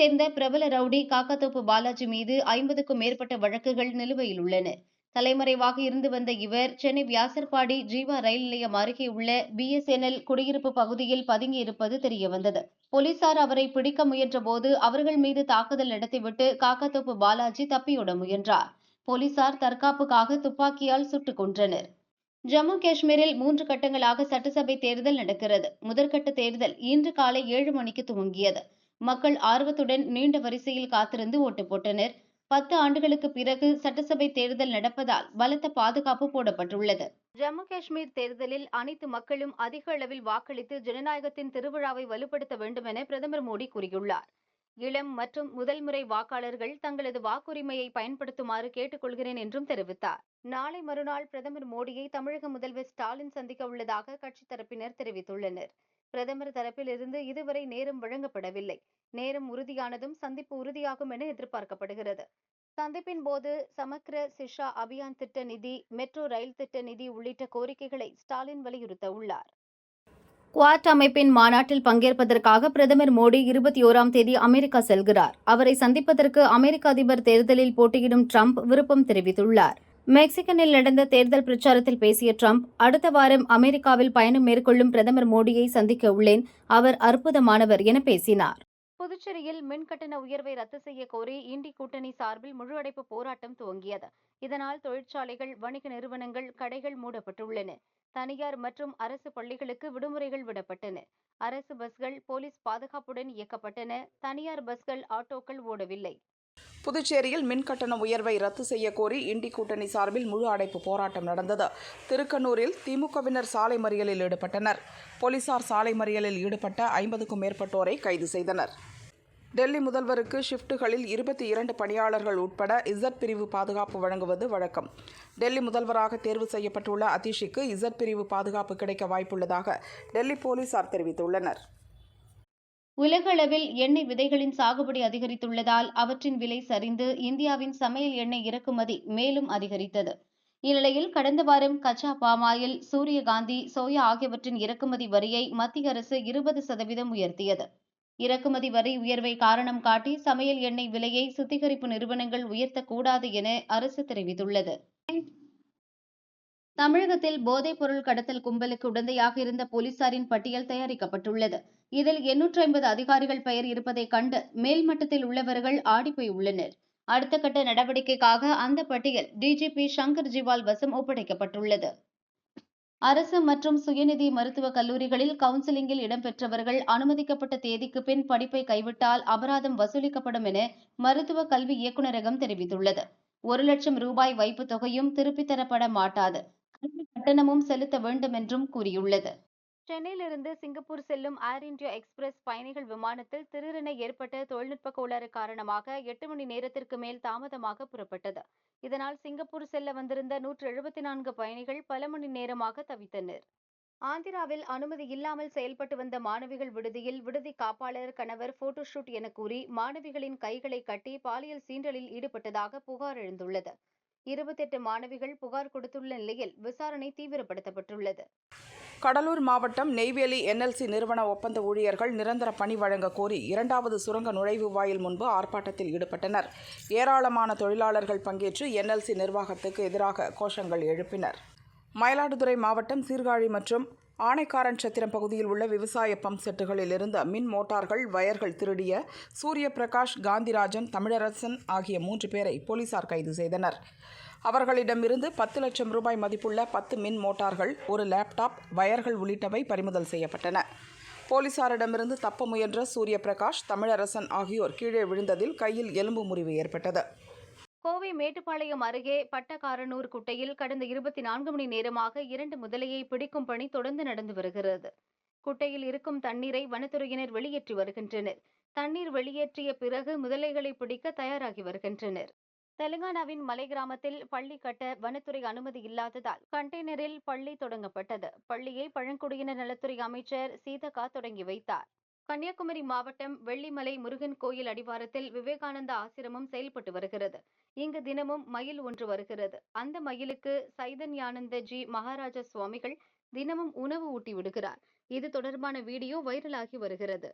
சேர்ந்த பிரபல ரவுடி காக்கத்தோப்பு பாலாஜி மீது ஐம்பதுக்கும் மேற்பட்ட வழக்குகள் நிலுவையில் உள்ளன. தலைமறைவாக இருந்து வந்த இவர் சென்னை வியாசர்பாடி ஜீவா ரயில் நிலையம் அருகே உள்ள பிஎஸ்என்எல் குடியிருப்பு பகுதியில் பதுங்கியிருப்பது தெரியவந்தது. போலீசார் அவரை பிடிக்க முயன்றபோது அவர்கள் மீது தாக்குதல் நடத்திவிட்டு காக்கத்தோப்பு பாலாஜி தப்பியோட முயன்றார். போலீசார் தற்காப்புக்காக துப்பாக்கியால் சுட்டுக் கொன்றனர். ஜம்மு காஷ்மீரில் மூன்று கட்டங்களாக சட்டசபை தேர்தல் நடக்கிறது. முதற்கட்ட தேர்தல் இன்று காலை ஏழு மணிக்கு துவங்கியது. மக்கள் ஆர்வத்துடன் நீண்ட வரிசையில் காத்திருந்து ஓட்டு போட்டனர். பத்து ஆண்டுகளுக்கு பிறகு சட்டசபை தேர்தல் நடப்பதால் பலத்த பாதுகாப்பு போடப்பட்டுள்ளது. ஜம்மு காஷ்மீர் தேர்தலில் அனைத்து மக்களும் அதிக அளவில் வாக்களித்து ஜனநாயகத்தின் திருவிழாவை வலுப்படுத்த வேண்டும் என பிரதமர் மோடி கூறியுள்ளார். இளம் மற்றும் முதல் முறை வாக்காளர்கள் தங்களது வாக்குரிமையை பயன்படுத்துமாறு கேட்டுக்கொள்கிறேன் என்றும் தெரிவித்தார். நாளை மறுநாள் பிரதமர் மோடியை தமிழக முதல்வர் ஸ்டாலின் சந்திக்க உள்ளதாக கட்சித் தரப்பினர் தெரிவித்துள்ளனர். பிரதமர் தரப்பிலிருந்து இதுவரை நேரம் வழங்கப்படவில்லை. நேரம் உறுதியானதும் சந்திப்பு உறுதியாகும் என எதிர்பார்க்கப்படுகிறது. சந்திப்பின் போது சமக்ர சிஷா அபியான் திட்ட நிதி மெட்ரோ ரயில் திட்ட நிதி உள்ளிட்ட கோரிக்கைகளை ஸ்டாலின் வலியுறுத்த உள்ளார். குவாட் அமைப்பின் மாநாட்டில் பங்கேற்பதற்காக பிரதமர் மோடி இருபத்தி ஓராம் தேதி அமெரிக்கா செல்கிறார். அவரை சந்திப்பதற்கு அமெரிக்க அதிபர் தேர்தலில் போட்டியிடும் ட்ரம்ப் விருப்பம் தெரிவித்துள்ளார். மெக்சிகனில் நடந்த தேர்தல் பிரச்சாரத்தில் பேசிய ட்ரம்ப் அடுத்த வாரம் அமெரிக்காவில் பயணம் மேற்கொள்ளும் பிரதமர் மோடியை சந்திக்க உள்ளேன் அவர் அற்புதமானவர் என பேசினார். புதுச்சேரியில் மின் கட்டண உயர்வை ரத்து செய்ய கோரி இண்டி கூட்டணி சார்பில் முழு அடைப்பு போராட்டம் துவங்கியது. இதனால் தொழிற்சாலைகள் வணிக நிறுவனங்கள் கடைகள் மூடப்பட்டுள்ளன. தனியார் மற்றும் அரசு பள்ளிகளுக்கு விடுமுறைகள் விடப்பட்டன. அரசு பஸ்கள் போலீஸ் பாதுகாப்புடன் இயக்கப்பட்டன. தனியார் பஸ்கள் ஆட்டோக்கள் ஓடவில்லை. புதுச்சேரியில் மின் கட்டண உயர்வை ரத்து செய்ய கோரி இண்டி கூட்டணி சார்பில் முழு அடைப்பு போராட்டம் நடந்தது. திருக்கனூரில் திமுகவினர் சாலை மறியலில் ஈடுபட்டனர். போலீசார் சாலை மறியலில் ஈடுபட்ட ஐம்பதுக்கும் மேற்பட்டோரை கைது செய்தனர். டெல்லி முதல்வருக்கு ஷிப்டுகளில் இருபத்தி இரண்டு பணியாளர்கள் உட்பட இசட் பிரிவு பாதுகாப்பு வழங்குவது வழக்கம். டெல்லி முதல்வராக தேர்வு செய்யப்பட்டுள்ள அதிஷிக்கு இசட் பிரிவு பாதுகாப்பு கிடைக்க வாய்ப்புள்ளதாக டெல்லி போலீசார் தெரிவித்துள்ளனர். உலகளவில் எண்ணெய் விதைகளின் சாகுபடி அதிகரித்துள்ளதால் அவற்றின் விலை சரிந்து இந்தியாவின் சமையல் எண்ணெய் இறக்குமதி மேலும் அதிகரித்தது. இந்நிலையில் கடந்த வாரம் கச்சா பாமாயில் சூரியகாந்தி சோயா ஆகியவற்றின் இறக்குமதி வரியை மத்திய அரசு இருபது சதவீதம் உயர்த்தியது. இறக்குமதி வரி உயர்வை காரணம் காட்டி சமையல் எண்ணெய் விலையை சுத்திகரிப்பு நிறுவனங்கள் உயர்த்தக்கூடாது என அரசு தெரிவித்துள்ளது. தமிழகத்தில் போதைப் பொருள் கடத்தல் கும்பலுக்கு உடந்தையாக இருந்த போலீசாரின் பட்டியல் தயாரிக்கப்பட்டுள்ளது. இதில் எண்ணூற்று ஐம்பது அதிகாரிகள் பெயர் இருப்பதைக் கண்டு மேல்மட்டத்தில் உள்ளவர்கள் ஆடிப்போய் உள்ளனர். அடுத்த கட்ட நடவடிக்கைக்காக அந்த பட்டியல் டிஜிபி சங்கர் ஜிவால் வசம் ஒப்படைக்கப்பட்டுள்ளது. அரசு மற்றும் சுயநிதி மருத்துவக் கல்லூரிகளில் கவுன்சிலிங்கில் இடம்பெற்றவர்கள் அனுமதிக்கப்பட்ட தேதிக்கு பின் படிப்பை கைவிட்டால் அபராதம் வசூலிக்கப்படும் என மருத்துவ கல்வி இயக்குநரகம் தெரிவித்துள்ளது. ஒரு லட்சம் ரூபாய் வைப்பு தொகையும் திருப்பித் தரப்பட மாட்டாது. கல்வி கட்டணமும் செலுத்த வேண்டும் என்றும் கூறியுள்ளது. சென்னையிலிருந்து சிங்கப்பூர் செல்லும் ஏர் இந்தியா எக்ஸ்பிரஸ் பயணிகள் விமானத்தில் திடீரென ஏற்பட்ட தொழில்நுட்ப கோளாறு காரணமாக எட்டு மணி நேரத்திற்கு மேல் தாமதமாக புறப்பட்டது. இதனால் சிங்கப்பூர் செல்ல வந்திருந்த நூற்று எழுபத்தி நான்கு பயணிகள் பல மணி நேரமாக தவித்தனர். ஆந்திராவில் அனுமதி இல்லாமல் செயல்பட்டு வந்த மாணவிகள் விடுதியில் விடுதி காப்பாளர் கணவர் போட்டோஷூட் என கூறி மாணவிகளின் கைகளை கட்டி பாலியல் சீண்டலில் ஈடுபட்டதாக புகார் எழுந்துள்ளது. இருபத்தெட்டு மாணவிகள் புகார் கொடுத்துள்ள நிலையில் விசாரணை தீவிரப்படுத்தப்பட்டுள்ளது. கடலூர் மாவட்டம் நெய்வேலி என்எல்சி நிறுவன ஒப்பந்த ஊழியர்கள் நிரந்தர பணி வழங்க கோரி இரண்டாவது சுரங்க நுழைவு வாயில் முன்பு ஆர்ப்பாட்டத்தில் ஈடுபட்டனர். ஏராளமான தொழிலாளர்கள் பங்கேற்று என்எல்சி நிர்வாகத்துக்கு எதிராக கோஷங்கள் எழுப்பினர். மயிலாடுதுறை மாவட்டம் சீர்காழி மற்றும் ஆணைக்காரன் சத்திரம் பகுதியில் உள்ள விவசாய பம்ப் செட்டுகளில் இருந்த மின் மோட்டார்கள் வயர்கள் திருடிய சூரிய பிரகாஷ் காந்திராஜன் தமிழரசன் ஆகிய மூன்று பேரை போலீசார் கைது செய்தனர். அவர்களிடமிருந்து பத்து லட்சம் ரூபாய் மதிப்புள்ள பத்து மின் மோட்டார்கள் ஒரு லேப்டாப் வயர்கள் உள்ளிட்டவை பறிமுதல் செய்யப்பட்டன. போலீசாரிடமிருந்து தப்ப முயன்ற சூரிய பிரகாஷ் தமிழரசன் ஆகியோர் கீழே விழுந்ததில் கையில் எலும்பு முறிவு ஏற்பட்டது. கோவை மேட்டுப்பாளையம் அருகே பட்டக்காரனூர் குட்டையில் கடந்த இருபத்தி நான்கு மணி நேரமாக இரண்டு முதலையை பிடிக்கும் பணி தொடர்ந்து நடந்து வருகிறது. குட்டையில் இருக்கும் தண்ணீரை வனத்துறையினர் வெளியேற்றி வருகின்றனர். தண்ணீர் வெளியேற்றிய பிறகு முதலைகளை பிடிக்க தயாராகி வருகின்றனர். தெலுங்கானாவின் மலை கிராமத்தில் பள்ளி கட்ட வனத்துறை அனுமதி இல்லாததால் கண்டெய்னரில் பள்ளி தொடங்கப்பட்டது. பள்ளியை பழங்குடியினர் நலத்துறை அமைச்சர் சீதகா தொடங்கி வைத்தார். கன்னியாகுமரி மாவட்டம் வெள்ளிமலை முருகன் கோயில் அடிவாரத்தில் விவேகானந்தா ஆசிரமம் செயல்பட்டு வருகிறது. இங்கு தினமும் மயில் ஒன்று வருகிறது. அந்த மயிலுக்கு சைதன்யானந்த ஜி மகாராஜா சுவாமிகள் தினமும் உணவு ஊட்டி விடுகிறார். இது தொடர்பான வீடியோ வைரலாகி வருகிறது.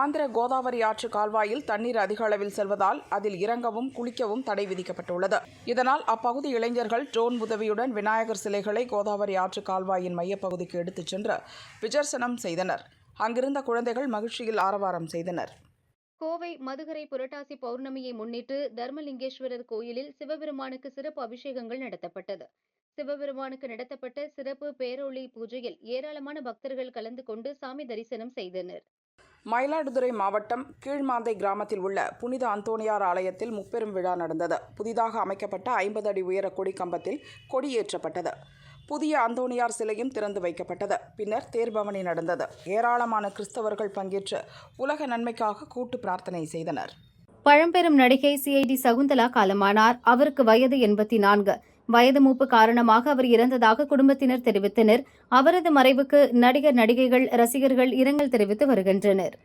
ஆந்திர கோதாவரி ஆற்று கால்வாயில் தண்ணீர் அதிக அளவில் செல்வதால் அதில் இறங்கவும் குளிக்கவும் தடை விதிக்கப்பட்டுள்ளது. இதனால் அப்பகுதி இளைஞர்கள் ட்ரோன் உதவியுடன் விநாயகர் சிலைகளை கோதாவரி ஆற்று கால்வாயின் மையப்பகுதிக்கு எடுத்துச் சென்று விஜர்சனம் செய்தனர். அங்கிருந்த குழந்தைகள் மகிழ்ச்சியில் ஆரவாரம் செய்தனர். கோவை மதுகரை புரட்டாசி பௌர்ணமியை முன்னிட்டு தர்மலிங்கேஸ்வரர் கோயிலில் சிவபெருமானுக்கு சிறப்பு அபிஷேகங்கள் நடத்தப்பட்டது. சிவபெருமானுக்கு நடத்தப்பட்ட சிறப்பு பேரொளி பூஜையில் ஏராளமான பக்தர்கள் கலந்து கொண்டு சாமி தரிசனம் செய்தனர். மயிலாடுதுறை மாவட்டம் கீழ்மாந்தை கிராமத்தில் உள்ள புனித அந்தோணியார் ஆலயத்தில் முப்பெரும் விழா நடந்தது. புதிதாக அமைக்கப்பட்ட ஐம்பது அடி உயர கொடி கம்பத்தில் கொடியேற்றப்பட்டது புதிய அந்தோணியார் சிலையும் திறந்து வைக்கப்பட்டது. பின்னர் தேர்பவனி நடந்தது. ஏராளமான கிறிஸ்தவர்கள் பங்கேற்று உலக நன்மைக்காக கூட்டு பிரார்த்தனை செய்தனர். பழம்பெரும் நடிகை சிஐடி சகுந்தலா காலமானார். அவருக்கு வயது எண்பத்தி நான்கு. வயது மூப்பு காரணமாக அவர் இறந்ததாக குடும்பத்தினர் தெரிவித்தனர். அவரது மறைவுக்கு நடிகர் நடிகைகள் ரசிகர்கள் இரங்கல் தெரிவித்து வருகின்றனர்.